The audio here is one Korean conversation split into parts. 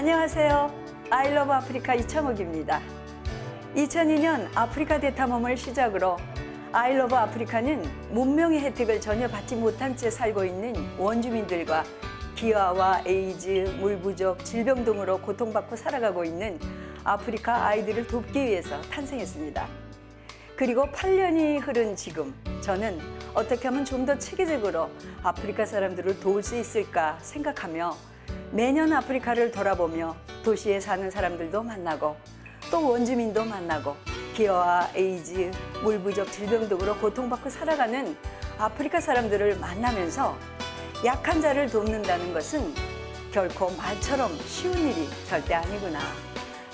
안녕하세요. 아이러브 아프리카 이창욱입니다. 2002년 아프리카 대탐험을 시작으로 아이러브 아프리카는 문명의 혜택을 전혀 받지 못한 채 살고 있는 원주민들과 기아와 에이즈, 물 부족, 질병 등으로 고통받고 살아가고 있는 아프리카 아이들을 돕기 위해서 탄생했습니다. 그리고 8년이 흐른 지금 저는 어떻게 하면 좀 더 체계적으로 아프리카 사람들을 도울 수 있을까 생각하며 매년 아프리카를 돌아보며 도시에 사는 사람들도 만나고 또 원주민도 만나고 기아와 에이즈, 물 부족, 질병 등으로 고통받고 살아가는 아프리카 사람들을 만나면서 약한 자를 돕는다는 것은 결코 말처럼 쉬운 일이 절대 아니구나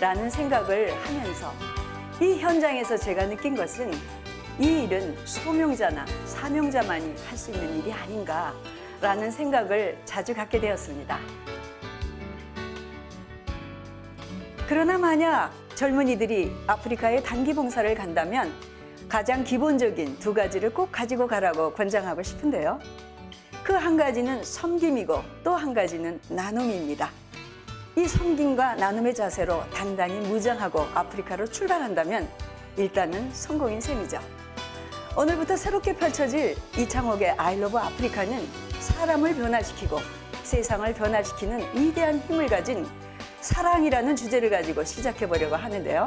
라는 생각을 하면서 이 현장에서 제가 느낀 것은 이 일은 소명자나 사명자만이 할 수 있는 일이 아닌가라는 생각을 자주 갖게 되었습니다. 그러나 만약 젊은이들이 아프리카에 단기 봉사를 간다면 가장 기본적인 두 가지를 꼭 가지고 가라고 권장하고 싶은데요. 그 한 가지는 섬김이고 또 한 가지는 나눔입니다. 이 섬김과 나눔의 자세로 단단히 무장하고 아프리카로 출발한다면 일단은 성공인 셈이죠. 오늘부터 새롭게 펼쳐질 이창옥의 아이러브 아프리카는 사람을 변화시키고 세상을 변화시키는 위대한 힘을 가진 사랑이라는 주제를 가지고 시작해 보려고 하는데요.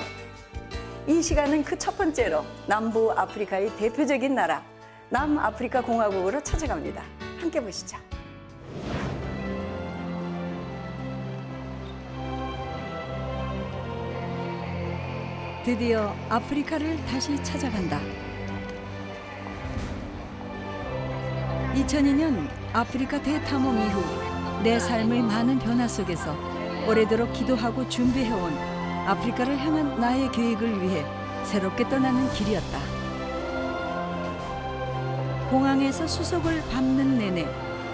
이 시간은 그 첫 번째로 남부 아프리카의 대표적인 나라 남아프리카 공화국으로 찾아갑니다. 함께 보시죠. 드디어 아프리카를 다시 찾아간다. 2002년 아프리카 대탐험 이후 내 삶의 많은 변화 속에서 오래도록 기도하고 준비해온 아프리카를 향한 나의 계획을 위해 새롭게 떠나는 길이었다. 공항에서 수속을 밟는 내내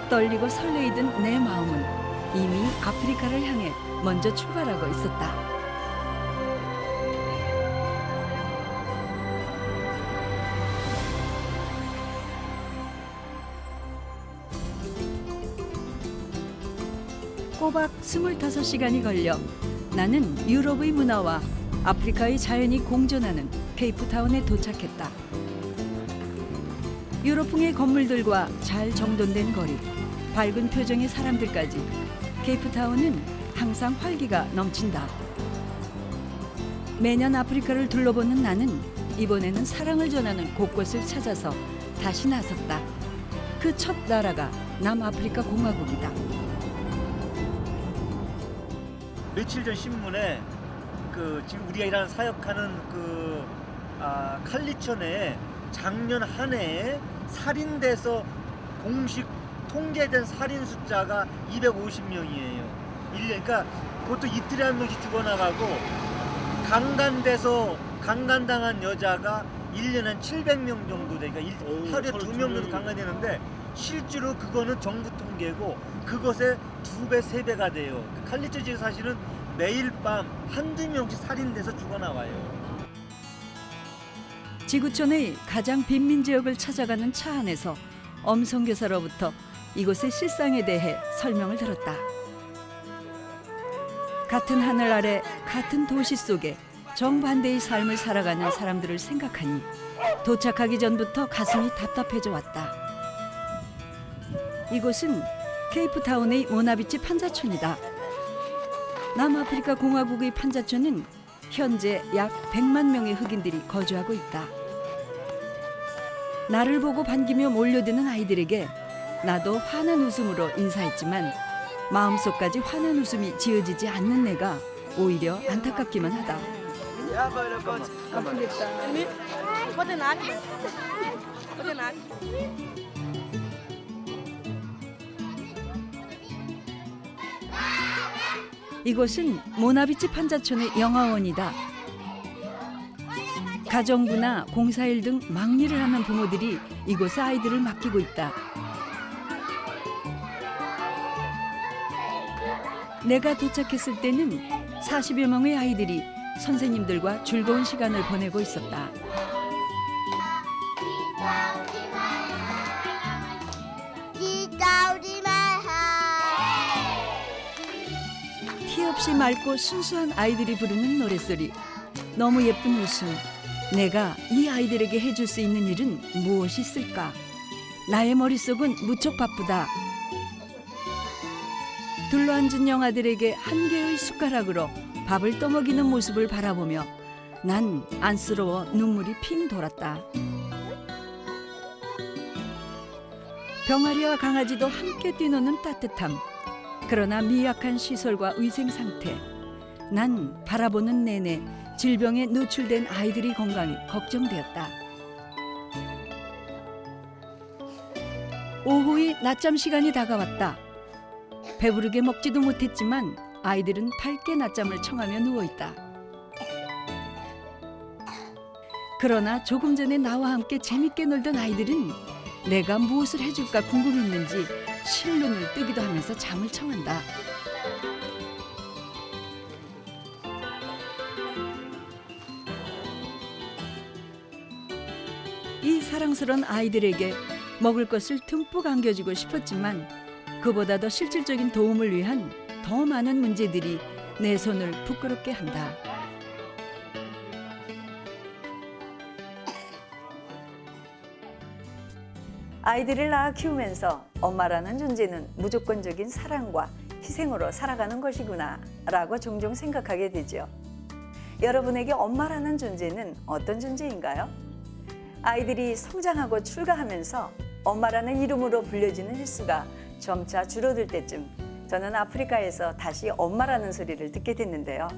떨리고 설레이던 내 마음은 이미 아프리카를 향해 먼저 출발하고 있었다. 꼬박 25시간이 걸려 나는 유럽의 문화와 아프리카의 자연이 공존하는 케이프타운에 도착했다. 유럽풍의 건물들과 잘 정돈된 거리, 밝은 표정의 사람들까지 케이프타운은 항상 활기가 넘친다. 매년 아프리카를 둘러보는 나는 이번에는 사랑을 전하는 곳곳을 찾아서 다시 나섰다. 그 첫 나라가 남아프리카 공화국이다. 며칠 전 신문에 그 지금 우리가 일하는 사역하는 그 아, 칼리천에 작년 한 해에 살인돼서 공식 통계된 살인 숫자가 250명이에요. 1년 그러니까 보통 이틀에 한 명씩 죽어나가고 강간돼서 강간당한 여자가 1년에 한 700명 정도 되니까 일- 어우, 하루에 하루 두두명 정도 명이. 강간되는데 실제로 그거는 정부 통계고 그것의 두 배, 세 배가 돼요. 그 칼리처 지에 사실은 매일 밤 한두 명씩 살인돼서 죽어나와요. 지구촌의 가장 빈민 지역을 찾아가는 차 안에서 엄성 교사로부터 이곳의 실상에 대해 설명을 들었다. 같은 하늘 아래 같은 도시 속에 정반대의 삶을 살아가는 사람들을 생각하니 도착하기 전부터 가슴이 답답해져 왔다. 이곳은 케이프타운의 모나비치 판자촌이다. 남아프리카 공화국의 판자촌은 현재 약 100만 명의 흑인들이 거주하고 있다. 나를 보고 반기며 몰려드는 아이들에게 나도 환한 웃음으로 인사했지만 마음속까지 환한 웃음이 지어지지 않는 내가 오히려 안타깝기만 하다. 이곳은 모나비치 판자촌의 영화원이다. 가정부나 공사일 등 막일을 하는 부모들이 이곳에 아이들을 맡기고 있다. 내가 도착했을 때는 40여 명의 아이들이 선생님들과 즐거운 시간을 보내고 있었다. 한없이 맑고 순수한 아이들이 부르는 노랫소리, 너무 예쁜 웃음. 내가 이 아이들에게 해줄 수 있는 일은 무엇이 있을까? 나의 머릿속은 무척 바쁘다. 둘러앉은 영아들에게 한 개의 숟가락으로 밥을 떠먹이는 모습을 바라보며 난 안쓰러워 눈물이 핑 돌았다. 병아리와 강아지도 함께 뛰노는 따뜻함. 그러나 미약한 시설과 위생 상태. 난 바라보는 내내 질병에 노출된 아이들의 건강이 걱정되었다. 오후의 낮잠 시간이 다가왔다. 배부르게 먹지도 못했지만 아이들은 밝게 낮잠을 청하며 누워 있다. 그러나 조금 전에 나와 함께 재밌게 놀던 아이들은 내가 무엇을 해줄까 궁금했는지 실눈을 뜨기도 하면서 잠을 청한다. 이 사랑스러운 아이들에게 먹을 것을 듬뿍 안겨주고 싶었지만 그보다 더 실질적인 도움을 위한 더 많은 문제들이 내 손을 부끄럽게 한다. 아이들을 낳아 키우면서 엄마라는 존재는 무조건적인 사랑과 희생으로 살아가는 것이구나 라고 종종 생각하게 되죠. 여러분에게 엄마라는 존재는 어떤 존재인가요? 아이들이 성장하고 출가하면서 엄마라는 이름으로 불려지는 횟수가 점차 줄어들 때쯤 저는 아프리카에서 다시 엄마라는 소리를 듣게 됐는데요.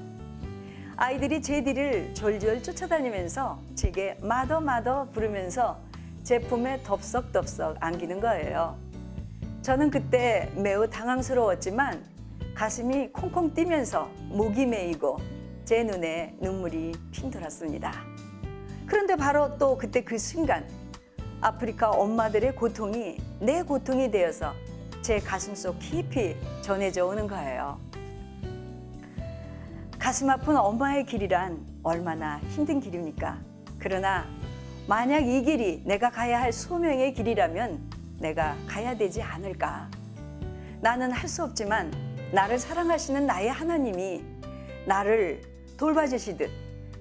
아이들이 제 뒤를 졸졸 쫓아다니면서 제게 마더 마더 부르면서 제 품에 덥석덥석 안기는 거예요. 저는 그때 매우 당황스러웠지만 가슴이 콩콩 뛰면서 목이 메이고 제 눈에 눈물이 핑 돌았습니다. 그런데 바로 또 그때 그 순간 아프리카 엄마들의 고통이 내 고통이 되어서 제 가슴 속 깊이 전해져 오는 거예요. 가슴 아픈 엄마의 길이란 얼마나 힘든 길입니까? 그러나 만약 이 길이 내가 가야 할 소명의 길이라면 내가 가야 되지 않을까? 나는 할 수 없지만 나를 사랑하시는 나의 하나님이 나를 돌봐주시듯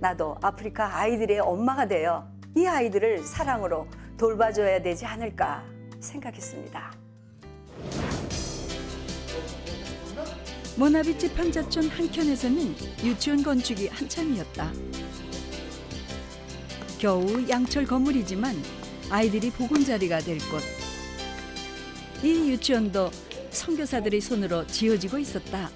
나도 아프리카 아이들의 엄마가 되어 이 아이들을 사랑으로 돌봐줘야 되지 않을까 생각했습니다. 모나비치 판자촌 한켠에서는 유치원 건축이 한참이었다. 겨우 양철 건물이지만 아이들이 보금자리가 될 곳. 이 유치원도 선교사들의 손으로 지어지고 있었다.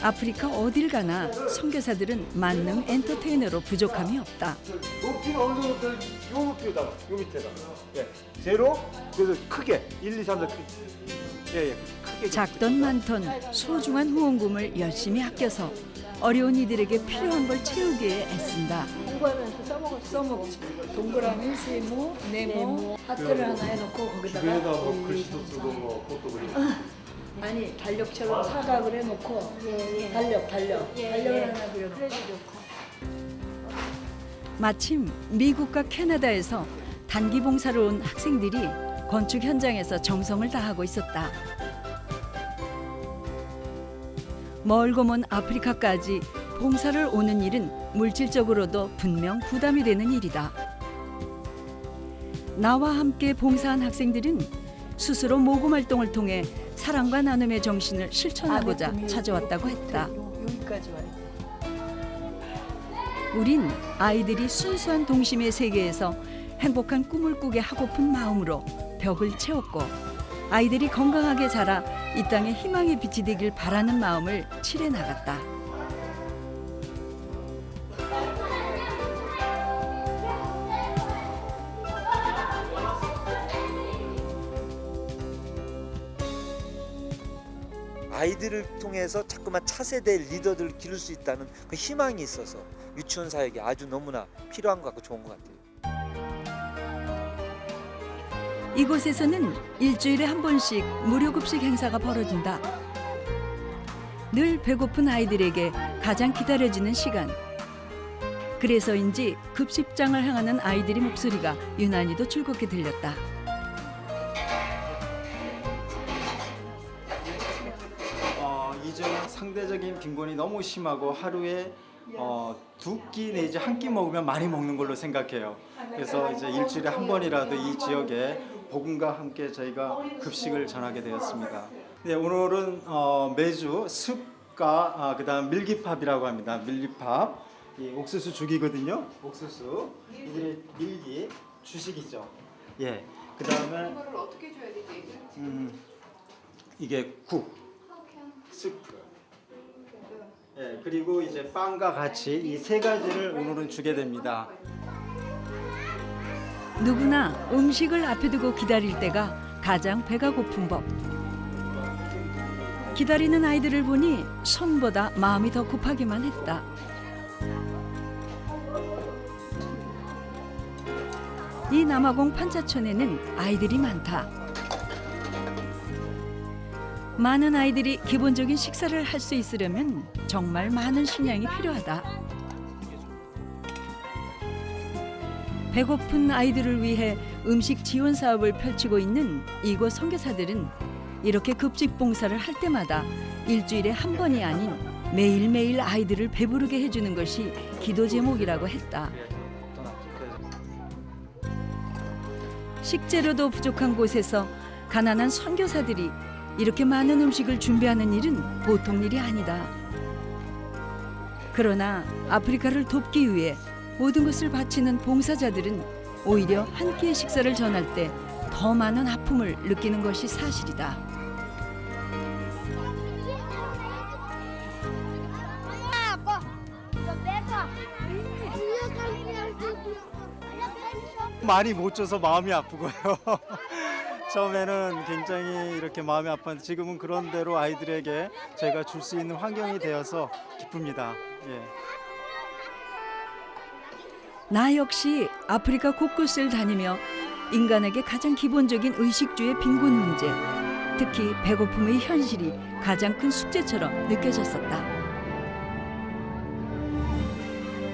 아프리카 어딜 가나 선교사들은 만능 엔터테이너로 부족함이 없다. 높이는 어느 정도 요 높이에다가 요 밑에다. 예. 제로 그래서 크게 1, 2, 3, 4 예, 예. 크게 작던 많던 소중한 후원금을 열심히 아껴서 어려운 이들에게 필요한 걸 채우기에 애쓴다. 써먹지. 동그라미, 세모, 네모, 하트를 하나 해놓고 거기다가 위에다 뭐 글씨도 쓰고 뭐 포도 그리고. 아니 달력처럼 사각을 해놓고 달력, 달력, 달력을 하나 그려놓고. 마침 미국과 캐나다에서 단기 봉사를 온 학생들이 건축 현장에서 정성을 다하고 있었다. 멀고 먼 아프리카까지 봉사를 오는 일은 물질적으로도 분명 부담이 되는 일이다. 나와 함께 봉사한 학생들은 스스로 모금 활동을 통해 사랑과 나눔의 정신을 실천하고자 안에 찾아왔다고 했다. 여기까지 와요. 우린 아이들이 순수한 동심의 세계에서 행복한 꿈을 꾸게 하고픈 마음으로 벽을 채웠고 아이들이 건강하게 자라 이 땅에 희망의 빛이 되길 바라는 마음을 칠해 나갔다. 아이들을 통해서 자꾸만 차세대 리더들을 기를 수 있다는 그 희망이 있어서 유치원 사역이 아주 너무나 필요한 것 같고 좋은 것 같아요. 이곳에서는 일주일에 한 번씩 무료 급식 행사가 벌어진다. 늘 배고픈 아이들에게 가장 기다려지는 시간. 그래서인지 급식장을 향하는 아이들의 목소리가 유난히도 즐겁게 들렸다. 어, 이 상대적인 빈곤이 너무 심하고 하루에 어, 두 끼 내지 한 끼 먹으면 많이 먹는 걸로 생각해요. 그래서 이제 일주일에 한 번이라도 이 지역에 복음과 함께 저희가 급식을 전하게 되었습니다. 네, 오늘은 어, 매주 습과 아, 그다음 밀기팝이라고 합니다. 밀기팝, 이 옥수수 죽이거든요. 옥수수, 이게 밀기 주식이죠. 예, 그다음에 이거를 어떻게 줘야 되지? 음, 이게 국, 스프. 예, 그리고 이제 빵과 같이 이 세 가지를 오늘은 주게 됩니다. 누구나 음식을 앞에 두고 기다릴 때가 가장 배가 고픈 법. 기다리는 아이들을 보니 손보다 마음이 더 급하기만 했다. 이 남아공 판자촌에는 아이들이 많다. 많은 아이들이 기본적인 식사를 할 수 있으려면 정말 많은 식량이 필요하다. 배고픈 아이들을 위해 음식 지원 사업을 펼치고 있는 이곳 선교사들은 이렇게 급식 봉사를 할 때마다 일주일에 한 번이 아닌 매일매일 아이들을 배부르게 해주는 것이 기도 제목이라고 했다. 식재료도 부족한 곳에서 가난한 선교사들이 이렇게 많은 음식을 준비하는 일은 보통 일이 아니다. 그러나 아프리카를 돕기 위해 모든 것을 바치는 봉사자들은 오히려 한 끼의 식사를 전할 때 더 많은 아픔을 느끼는 것이 사실이다. 많이 못 줘서 마음이 아프고요. 처음에는 굉장히 이렇게 마음이 아팠는데 지금은 그런 대로 아이들에게 제가 줄 수 있는 환경이 되어서 기쁩니다. 예. 나 역시 아프리카 곳곳을 다니며 인간에게 가장 기본적인 의식주의 빈곤 문제, 특히 배고픔의 현실이 가장 큰 숙제처럼 느껴졌었다.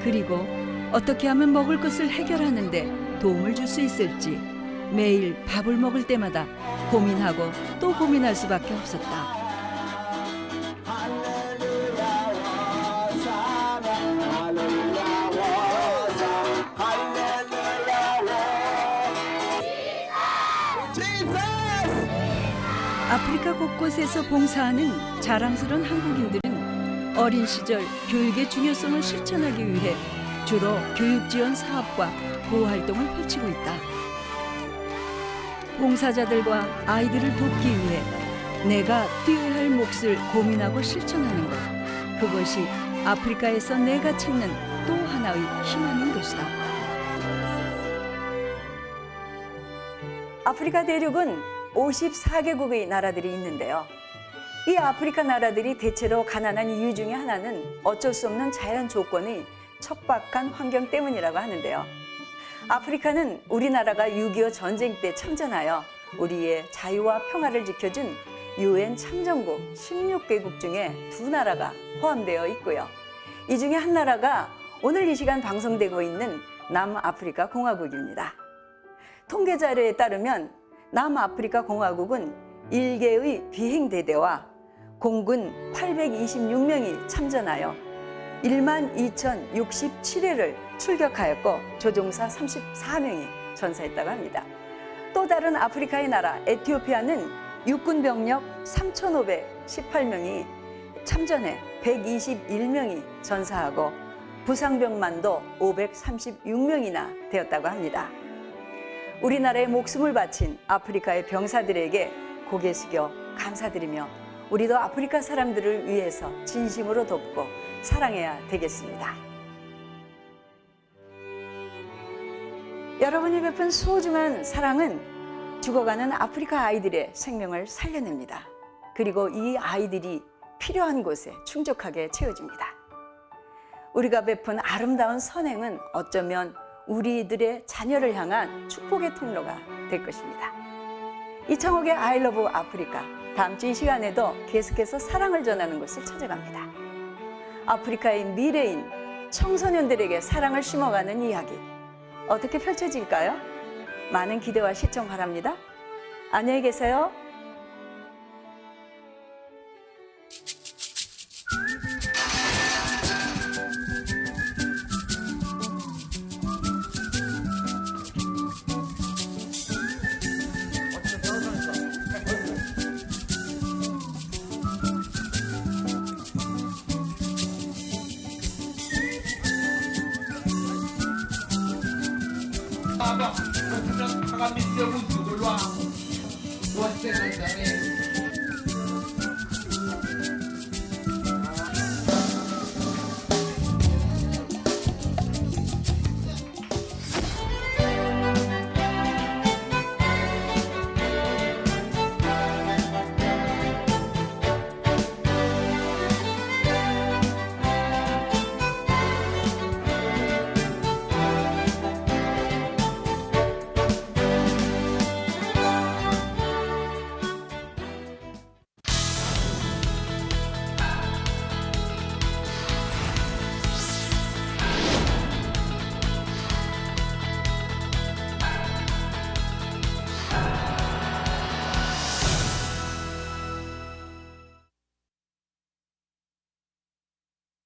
그리고 어떻게 하면 먹을 것을 해결하는데 도움을 줄 수 있을지 매일 밥을 먹을 때마다 고민하고 또 고민할 수밖에 없었다. 아프리카 곳곳에서 봉사하는 자랑스러운 한국인들은 어린 시절 교육의 중요성을 실천하기 위해 주로 교육 지원 사업과 보호 활동을 펼치고 있다. 봉사자들과 아이들을 돕기 위해 내가 뛰어야 할 몫을 고민하고 실천하는 것. 그것이 아프리카에서 내가 찾는 또 하나의 희망인 것이다. 아프리카 대륙은 54개국의 나라들이 있는데요. 이 아프리카 나라들이 대체로 가난한 이유 중에 하나는 어쩔 수 없는 자연 조건의 척박한 환경 때문이라고 하는데요. 아프리카는 우리나라가 6.25 전쟁 때 참전하여 우리의 자유와 평화를 지켜준 유엔 참전국 16개국 중에 두 나라가 포함되어 있고요. 이 중에 한 나라가 오늘 이 시간 방송되고 있는 남아프리카 공화국입니다. 통계 자료에 따르면 남아프리카 공화국은 일개의 비행대대와 공군 826명이 참전하여 1만 2,067회를 출격하였고 조종사 34명이 전사했다고 합니다. 또 다른 아프리카의 나라 에티오피아는 육군 병력 3,518명이 참전해 121명이 전사하고 부상병만도 536명이나 되었다고 합니다. 우리나라의 목숨을 바친 아프리카의 병사들에게 고개 숙여 감사드리며 우리도 아프리카 사람들을 위해서 진심으로 돕고 사랑해야 되겠습니다. 여러분이 베푼 소중한 사랑은 죽어가는 아프리카 아이들의 생명을 살려냅니다. 그리고 이 아이들이 필요한 곳에 충족하게 채워집니다. 우리가 베푼 아름다운 선행은 어쩌면 우리들의 자녀를 향한 축복의 통로가 될 것입니다. 이창옥의 I love 아프리카 다음 주 이 시간에도 계속해서 사랑을 전하는 곳을 찾아갑니다. 아프리카의 미래인 청소년들에게 사랑을 심어가는 이야기 어떻게 펼쳐질까요? 많은 기대와 시청 바랍니다. 안녕히 계세요. me ser o